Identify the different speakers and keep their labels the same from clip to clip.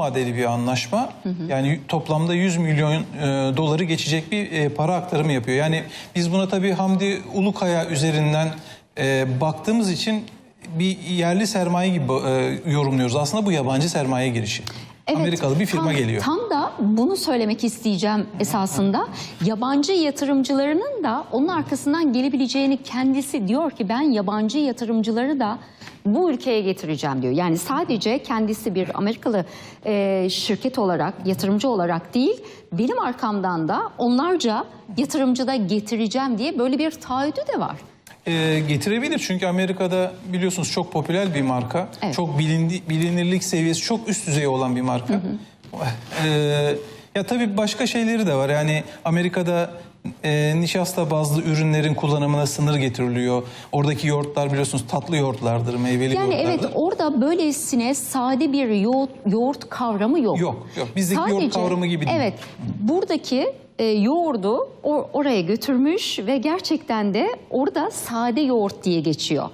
Speaker 1: vadeli bir anlaşma. Yani toplamda 100 milyon e, doları geçecek bir e, para aktarımı yapıyor. Yani biz buna tabii Hamdi Ulukaya üzerinden e, baktığımız için bir yerli sermaye gibi e, yorumluyoruz. Aslında bu yabancı sermaye girişi. Amerikalı bir firma
Speaker 2: tam,
Speaker 1: geliyor.
Speaker 2: Tam da bunu söylemek isteyeceğim esasında. Yabancı yatırımcılarının da onun arkasından gelebileceğini kendisi diyor ki ben yabancı yatırımcıları da bu ülkeye getireceğim diyor. Yani sadece kendisi bir Amerikalı e, şirket olarak, yatırımcı olarak değil, benim arkamdan da onlarca yatırımcı da getireceğim diye böyle bir taahhüdü de var.
Speaker 1: E, getirebilir çünkü Amerika'da biliyorsunuz çok popüler bir marka.
Speaker 2: Evet.
Speaker 1: Çok bilindi, bilinirlik seviyesi çok üst düzey olan bir marka. E, ya tabii başka şeyleri de var. Yani Amerika'da e, nişasta bazlı ürünlerin kullanımına sınır getiriliyor. Oradaki yoğurtlar biliyorsunuz tatlı yoğurtlardır, meyveli
Speaker 2: Yani
Speaker 1: yoğurtlardır.
Speaker 2: evet orada böylesine sade bir yoğurt, yoğurt kavramı yok.
Speaker 1: Yok, yok. Bizdeki yoğurt kavramı gibi değil.
Speaker 2: Evet, buradaki e, yoğurdu or- oraya götürmüş ve gerçekten de orada sade yoğurt diye geçiyor.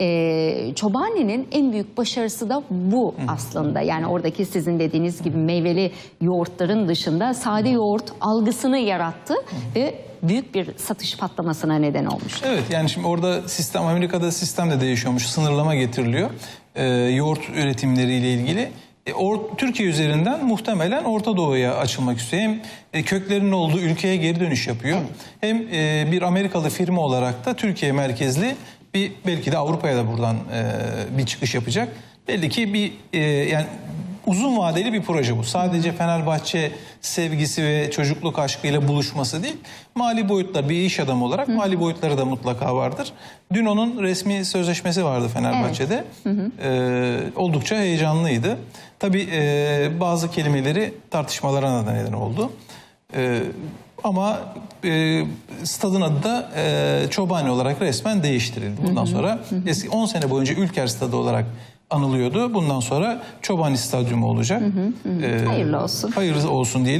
Speaker 2: E, Çobani'nin en büyük başarısı da bu aslında. Yani oradaki sizin dediğiniz gibi meyveli yoğurtların dışında sade yoğurt algısını yarattı ve büyük bir satış patlamasına neden olmuş.
Speaker 1: Evet yani şimdi orada sistem Amerika'da sistem de değişiyormuş. Sınırlama getiriliyor. Ee, yoğurt üretimleriyle ilgili. E, Türkiye üzerinden muhtemelen Orta Doğu'ya açılmak istiyor. Hem e, köklerinin olduğu ülkeye geri dönüş yapıyor. Hem e, bir Amerikalı firma olarak da Türkiye merkezli bir belki de Avrupa'ya da buradan bir çıkış yapacak. Belli ki bir yani uzun vadeli bir proje bu. Sadece Fenerbahçe sevgisi ve çocukluk aşkıyla buluşması değil. Mali boyutlar bir iş adamı olarak mali boyutları da mutlaka vardır. Dün onun resmi sözleşmesi vardı Fenerbahçe'de. Ee, oldukça heyecanlıydı. Tabii e, bazı kelimeleri tartışmalara da neden oldu. Ee, ama e, stadın adı da e, Çobani olarak resmen değiştirildi. Bundan sonra eski 10 sene boyunca Ülker Stadı olarak anılıyordu. Bundan sonra Çobani Stadyumu olacak. Ee,
Speaker 2: Hayırlı olsun.
Speaker 1: Hayırlı olsun diyelim.